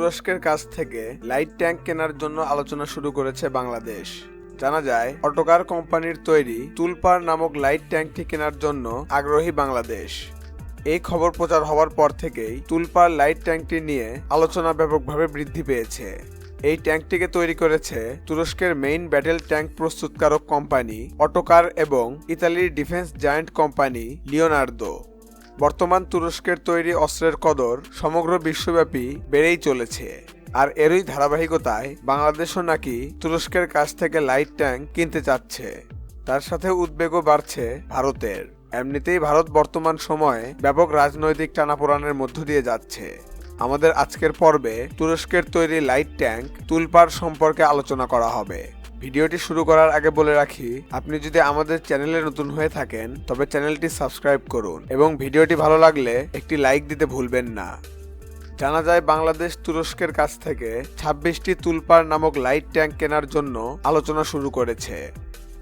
তুরস্কের কাছ থেকে লাইট ট্যাঙ্ক কেনার জন্য আলোচনা শুরু করেছে বাংলাদেশ। জানা যায়, অটোকার কোম্পানির তৈরি তুলপার নামক লাইট ট্যাঙ্কটি কেনার জন্য আগ্রহী বাংলাদেশ। এই খবর প্রচার হওয়ার পর থেকেই তুলপার লাইট ট্যাঙ্কটি নিয়ে আলোচনা ব্যাপকভাবে বৃদ্ধি পেয়েছে। এই ট্যাঙ্কটিকে তৈরি করেছে তুরস্কের মেইন ব্যাটেল ট্যাঙ্ক প্রস্তুতকারক কোম্পানি অটোকার এবং ইতালির ডিফেন্স জায়ান্ট কোম্পানি লিওনার্দো। বর্তমান তুরস্কের তৈরি অস্ত্রের কদর সমগ্র বিশ্বব্যাপী বেড়েই চলেছে। আর এরই ধারাবাহিকতায় বাংলাদেশও নাকি তুরস্কের কাছ থেকে লাইট ট্যাঙ্ক কিনতে চাচ্ছে। তার সাথে উদ্বেগও বাড়ছে ভারতের। এমনিতেই ভারত বর্তমান সময়ে ব্যাপক রাজনৈতিক টানাপোড়ানের মধ্য দিয়ে যাচ্ছে। আমাদের আজকের পর্বে তুরস্কের তৈরি লাইট ট্যাঙ্ক তুলপার সম্পর্কে আলোচনা করা হবে। ভিডিওটি শুরু করার আগে বলে রাখি, আপনি যদি আমাদের চ্যানেলে নতুন হয়ে থাকেন, তবে চ্যানেলটি সাবস্ক্রাইব করুন এবং ভিডিওটি ভালো লাগলে একটি লাইক দিতে ভুলবেন না। জানা যায় বাংলাদেশ তুরস্কের কাছ থেকে ছাব্বিশটি তুলপার নামক লাইট ট্যাঙ্ক কেনার জন্য আলোচনা শুরু করেছে।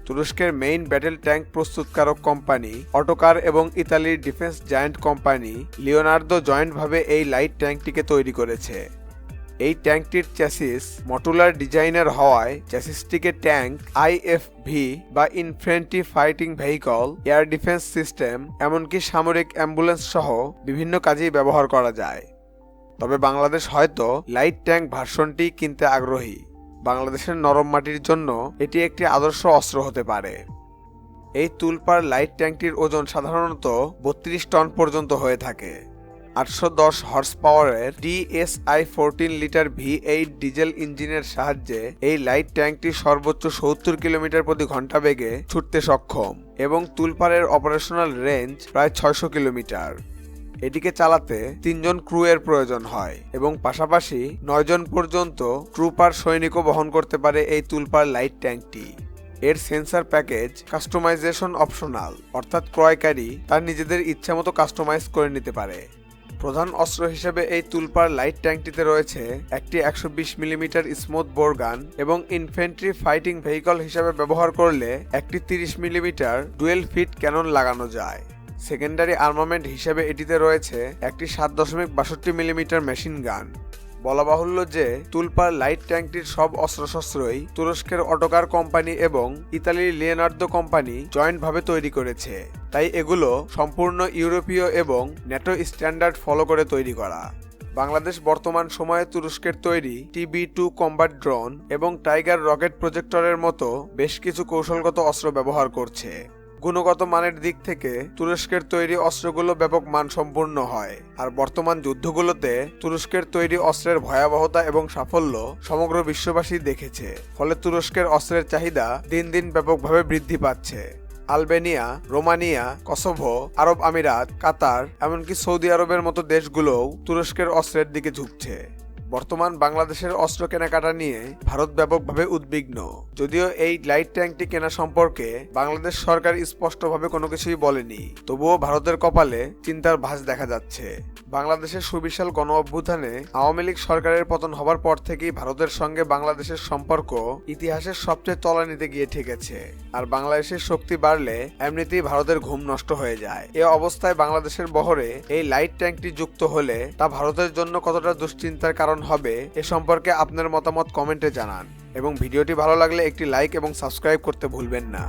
তুরস্কের মেইন ব্যাটেল ট্যাঙ্ক প্রস্তুতকারক কোম্পানি অটোকার এবং ইতালির ডিফেন্স জায়ান্ট কোম্পানি লিওনার্দো জয়েন্টভাবে এই লাইট ট্যাঙ্কটিকে তৈরি করেছে। এই ট্যাঙ্কটির চ্যাসিস মটুলার ডিজাইনের হওয়ায় চ্যাসিসটিকে ট্যাঙ্ক আইএফভি বা infantry fighting vehicle air defence system এমনকি সামরিক অ্যাম্বুলেন্স সহ বিভিন্ন কাজেই ব্যবহার করা যায়। তবে বাংলাদেশ হয়তো লাইট ট্যাঙ্ক ভার্সনটি কিনতে আগ্রহী। বাংলাদেশের নরম মাটির জন্য এটি একটি আদর্শ অস্ত্র হতে পারে। এই তুলপার লাইট ট্যাঙ্কটির ওজন সাধারণত বত্রিশ টন পর্যন্ত হয়ে থাকে। আটশো দশ হর্স পাওয়ারের DSI fourteen litre V eight diesel ইঞ্জিনের সাহায্যে এই লাইট ট্যাঙ্কটি সর্বোচ্চ সত্তর কিলোমিটার প্রতি ঘণ্টা বেগে ছুটতে সক্ষম এবং তুলপারের অপারেশনাল রেঞ্জ প্রায় ছয়শো কিলোমিটার। এটিকে চালাতে তিনজন ক্রু এর প্রয়োজন হয় এবং পাশাপাশি নয়জন পর্যন্ত ট্রুপার সৈনিকও বহন করতে পারে এই তুলপার লাইট ট্যাঙ্কটি। এর সেন্সার প্যাকেজ কাস্টমাইজেশন অপশনাল, অর্থাৎ ক্রয়কারী, তার নিজেদের ইচ্ছামতো কাস্টমাইজ করে নিতে পারে। প্রধান অস্ত্র হিসেবে এই তুলপার লাইট ট্যাঙ্কটিতে রয়েছে একটি একশো বিশ মিলিমিটার স্মুথ বোরগান এবং ইনফেন্ট্রি ফাইটিং ভেহিকল হিসেবে ব্যবহার করলে একটি তিরিশ মিলিমিটার ডুয়েল ফিট ক্যানন লাগানো যায়। সেকেন্ডারি আর্মামেন্ট হিসেবে এটিতে রয়েছে একটি সাত দশমিক বাষট্টি মিলিমিটার মেশিন গান। বলা বাহুল্য যে তুলপার লাইট ট্যাঙ্কটির সব অস্ত্রশস্ত্রই তুরস্কের অটোকার কোম্পানি এবং ইতালির লিওনার্দো কোম্পানি জয়েন্টভাবে তৈরি করেছে। তাই এগুলো সম্পূর্ণ ইউরোপীয় এবং ন্যাটো স্ট্যান্ডার্ড ফলো করে তৈরি করা। বাংলাদেশ বর্তমান সময়ে তুরস্কের তৈরি টিবি টু কম্বাট ড্রোন এবং টাইগার রকেট প্রজেক্টরের মতো বেশ কিছু কৌশলগত অস্ত্র ব্যবহার করছে। গুণগত মানের দিক থেকে তুরস্কের তৈরি অস্ত্রগুলো ব্যাপক মানসম্পন্ন হয়, আর বর্তমান যুদ্ধগুলোতে তুরস্কের তৈরি অস্ত্রের ভয়াবহতা এবং সাফল্য সমগ্র বিশ্ববাসী দেখেছে, ফলে তুরস্কের অস্ত্রের চাহিদা দিন দিন ব্যাপকভাবে বৃদ্ধি পাচ্ছে। আলবেনিয়া, রোমানিয়া, কসোভো, আরব আমিরাত, কাতার, এমনকি সৌদি আরবের মতো দেশগুলোও তুরস্কের অস্ত্রের দিকে ঝুঁকছে। বর্তমান বাংলাদেশের অস্ত্র কেনাকাটা নিয়ে ভারত ব্যাপকভাবে উদ্বিগ্ন। যদিও এই লাইট ট্যাঙ্কটি কেনা সম্পর্কে বাংলাদেশ সরকার স্পষ্টভাবে কোনো কিছুই বলেনি। তবুও ভারতের কপালে চিন্তার ভাঁজ দেখা যাচ্ছে। বাংলাদেশের সুবিশাল গণ অভ্যুত্থানে আওয়ামী লীগ সরকারের পতন হবার পর থেকেই ভারতের সঙ্গে বাংলাদেশের সম্পর্ক ইতিহাসের সবচেয়ে তলানিতে গিয়ে ঠেকেছে। আর বাংলাদেশের শক্তি বাড়লে এমনিতেই ভারতের ঘুম নষ্ট হয়ে যায়। এ অবস্থায় বাংলাদেশের বহরে এই লাইট ট্যাঙ্কটি যুক্ত হলে তা ভারতের জন্য কতটা দুশ্চিন্তার কারণ হবে এ সম্পর্কে আপনার মতামত কমেন্টে জানান। এবং ভিডিওটি ভালো লাগলে একটি লাইক এবং সাবস্ক্রাইব করতে ভুলবেন না।